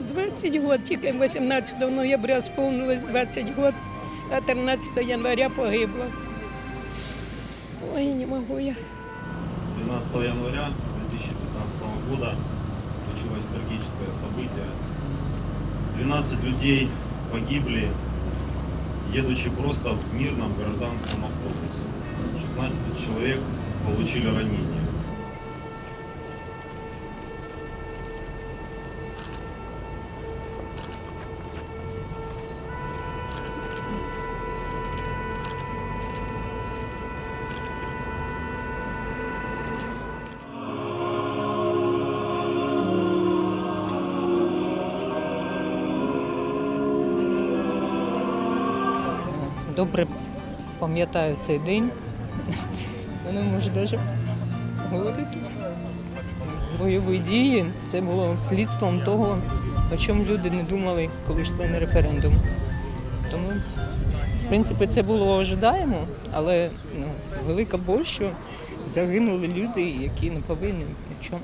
20 років, тільки 18 ноября сповнилось 20 років, а 13 января погибла. Ой, не можу я. 12 января 2015 года случилось трагическое событие. 12 людей погибли, едучи просто в мирном гражданском автобусе. 16 человек получили ранения. Добре пам'ятаю цей день. Не можу навіть говорити. Бойові дії це було слідством того, о чому люди не думали, коли йшли на референдум. Тому, в принципі, це було ожидаємо, але ну, велика боль, що загинули люди, які не повинні ні в чому.